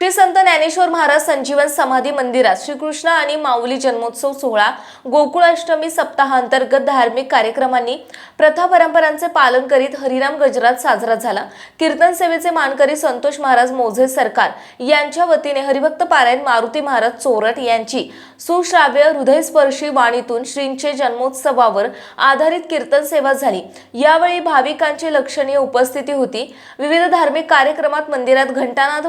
ते संत ज्ञानेश्वर महाराज संजीवन समाधी मंदिरात श्रीकृष्ण आणि माऊली जन्मोत्सव सोहळा गोकुळाष्टमी सप्ताहांतर्गत धार्मिक कार्यक्रमांनी प्रथा परंपरांचे पालन करीत हरिराम गजरात साजरा झाला. कीर्तन सेवेचे मानकरी संतोष महाराज मोझे सरकार यांच्या वतीने हरिभक्त पारायण मारुती महाराज चोरट यांची सुश्राव्य हृदयस्पर्शी वाणीतून श्रींचे जन्मोत्सवावर आधारित कीर्तन सेवा झाली. यावेळी भाविकांची लक्षणीय उपस्थिती होती. विविध धार्मिक कार्यक्रमात मंदिरात घंटानाद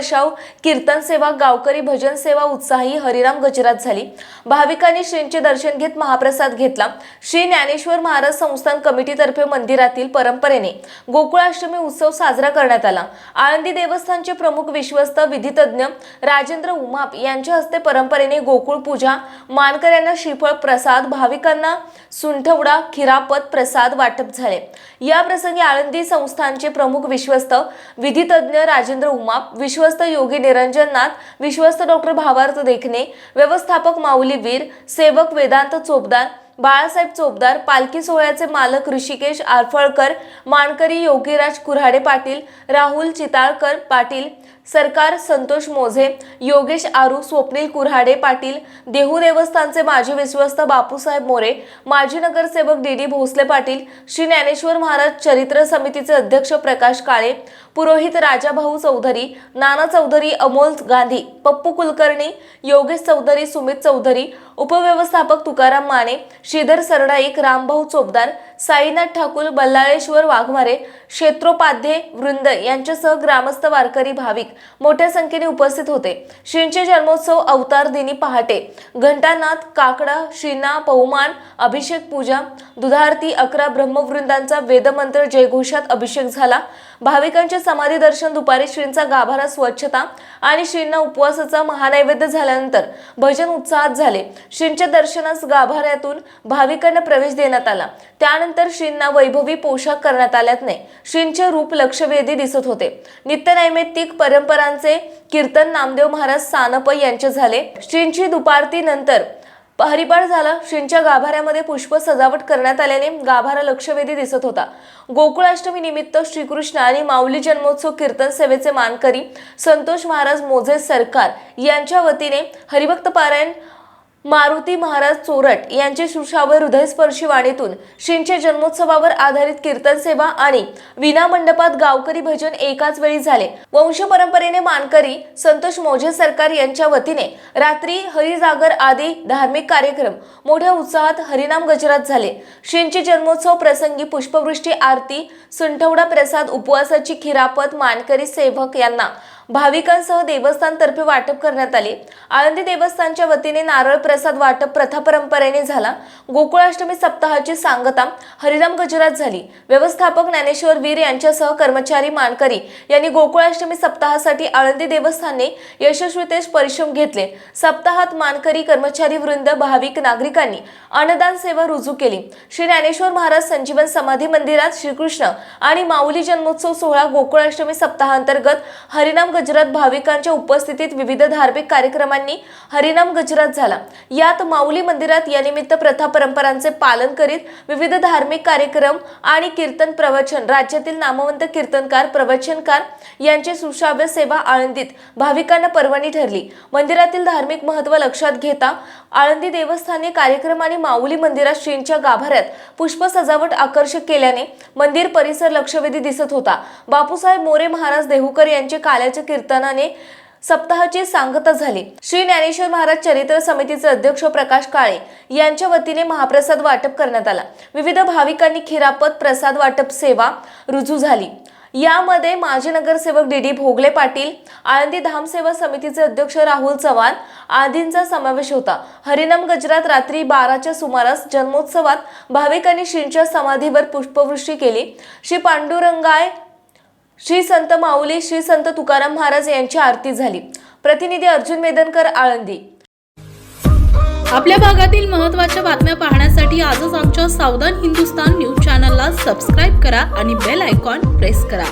वर्षाव कीर्तन सेवा गावकरी भजन सेवा उत्साही हरिराम गजरात झाली. भाविकांनी श्रींचे दर्शन घेत महाप्रसाद घेतला. श्री ज्ञानेश्वर महाराज संस्थान कमिटीतर्फे मंदिरातील परंपरेने गोकुळाष्टमी उत्सव साजरा करण्यात आला. आळंदी देवस्थानचे प्रमुख विश्वस्त विधितज्ञ राजेंद्र उमाप यांच्या हस्ते परंपरेने गोकुळ पूजा मानकऱ्यांना श्रीफळ प्रसाद भाविकांना सुंठवडा खिरापत प्रसाद वाटप झाले. या प्रसंगी आळंदी संस्थानचे प्रमुख विश्वस्त विधितज्ञ राजेंद्र उमाप विश्वस्त योगी निरंजन नाथ विश्वस्त डॉक्टर भावार्थ देखणे व्यवस्थापक माऊली वीर सेवक वेदांत चोपदार बाळासाहेब चोपदार पालखी सोहळ्याचे मालक ऋषिकेश आरफळकर मानकरी योगीराज कुऱ्हाडे पाटील राहुल चिताळकर पाटील सरकार संतोष मोझे योगेश आरू स्वप्नील कुऱ्हाडे पाटील देहू देवस्थानचे माजी विश्वस्त बापूसाहेब मोरे माजी नगरसेवक डी डी भोसले पाटील श्री ज्ञानेश्वर महाराज चरित्र समितीचे अध्यक्ष प्रकाश काळे पुरोहित राजाभाऊ चौधरी नाना चौधरी अमोल गांधी पप्पू कुलकर्णी योगेश चौधरी सुमित चौधरी उपव्यवस्थापक तुकाराम माने श्रीधर सरडाईक रामभाऊ चोपदार साईनाथ ठाकूर बल्लाळेश्वर वाघमारे क्षेत्रोपाध्ये वृंद यांच्यासह ग्रामस्थ वारकरी भाविक मोठ्या संख्येने उपस्थित होते. श्रींचे जन्मोत्सव अवतार दिनी पहाटे. घंटानाथ काकडा श्रीना पौमान अभिषेक पूजा दुधारती अकरा ब्रह्मवृंदांचा वेदमंत्र जयघोषात अभिषेक झाला. भाविकांचे समाधी दर्शन दुपारी श्रींचा गाभारा स्वच्छता आणि श्रींना उपवासाचा महानैवेद्य झाल्यानंतर भजन उत्साहात झाले. श्रींच्या दर्शनास गाभाऱ्यातून भाविकांना प्रवेश देण्यात आला. त्यानंतर श्रींना वैभवी पोशाख करण्यात आल्यात नाही. श्रींचे रूप लक्षवेधी दिसत होते. नित्यनैमित्तिक परंपरांचे कीर्तन नामदेव महाराज सानप यांचे झाले. श्रींची दुपारती नंतर हरिपाठ झाला. श्रींच्या गाभाऱ्यामध्ये पुष्प सजावट करण्यात आल्याने गाभारा लक्षवेधी दिसत होता. गोकुळाष्टमी निमित्त श्रीकृष्ण आणि माऊली जन्मोत्सव कीर्तन सेवेचे मानकरी संतोष महाराज मोझे सरकार यांच्या वतीने हरिभक्त पारायण मारुती महाराज चोरट यांचे सुशावर हृदयस्पर्शी वाणीतून श्रींच्या जन्मोत्सवावर आधारित कीर्तन सेवा आणि विनामंडपात गावकरी भजन एकाच वेळी झाले. वंश परंपरेने मानकरी संतोष मोजे सरकार यांच्या वतीने रात्री हरिजागर आदी धार्मिक कार्यक्रम मोठ्या उत्साहात हरिनाम गजरात झाले. श्रींचे जन्मोत्सव प्रसंगी पुष्पवृष्टी आरती सुंठवडा प्रसाद उपवासाची खिरापत मानकरी सेवक यांना भाविकांसह देवस्थानतर्फे वाटप करण्यात आले. आळंदी देवस्थानच्या वतीने नारळ प्रसाद वाटप प्रथा परंपरेने झाला. गोकुळाष्टमी सप्ताहाची सांगता हरिराम गजरात झाली. व्यवस्थापक ज्ञानेश्वर वीर यांच्यासह कर्मचारी मानकरी यांनी गोकुळाष्टमी सप्ताहासाठी आळंदी देवस्थानने यशस्वीतेश परिश्रम घेतले. सप्ताहात मानकरी कर्मचारी वृंद भाविक नागरिकांनी अन्नदान सेवा रुजू केली. श्री ज्ञानेश्वर महाराज संजीवन समाधी मंदिरात श्रीकृष्ण आणि माऊली जन्मोत्सव सोहळा गोकुळाष्टमी सप्ताहांतर्गत हरिनाम गजरात भाविकांच्या उपस्थितीत विविध धार्मिक कार्यक्रमांनी हरिनाम गजरात झाला. यात माऊली मंदिरात यानिमित्त प्रथा परंपरांचे पालन करीत विविध धार्मिक कार्यक्रम आणि कीर्तन प्रवचन राज्यातील नामवंत कीर्तनकार प्रवचनकार यांची सुश्राव्य सेवा आळंदीत भाविकांना पर्वणी ठरली. मंदिरातील धार्मिक महत्त्व लक्षात घेता आळंदी देवस्थानी कार्यक्रम आणि माऊली मंदिरात श्रींच्या गाभाऱ्यात पुष्प सजावट आकर्षक केल्याने मंदिर परिसर लक्षवेधी दिसत होता. बापूसाहेब मोरे महाराज देहूकर यांचे काल्याचे कीर्तनाने सप्ताहाची सांगता झाली. श्री ज्ञानेश्वर महाराज चरित्र समितीचे अध्यक्ष प्रकाश काळे यांच्या वतीने महाप्रसाद वाटप करण्यात आला. विविध भाविकांनी खिरापत प्रसाद वाटप सेवा रुजू झाली. यामध्ये माजी नगरसेवक डी डी भोगले पाटील आळंदी धामसेवा समितीचे अध्यक्ष राहुल चव्हाण आदींचा समावेश होता. हरिनाम गजरात रात्री बाराच्या सुमारास जन्मोत्सवात भाविकांनी श्रींच्या समाधीवर पुष्पवृष्टी केली. श्री पांडुरंगाय श्री संत माऊली श्री संत तुकाराम महाराज यांची आरती झाली. प्रतिनिधी अर्जुन मेदनकर आळंदी. आपल्या भागातील महत्त्वाच्या बातम्या पाहण्यासाठी आजच आमच्या सावधान हिंदुस्तान न्यूज चॅनलला सबस्क्राईब करा आणि बेल आयकॉन प्रेस करा.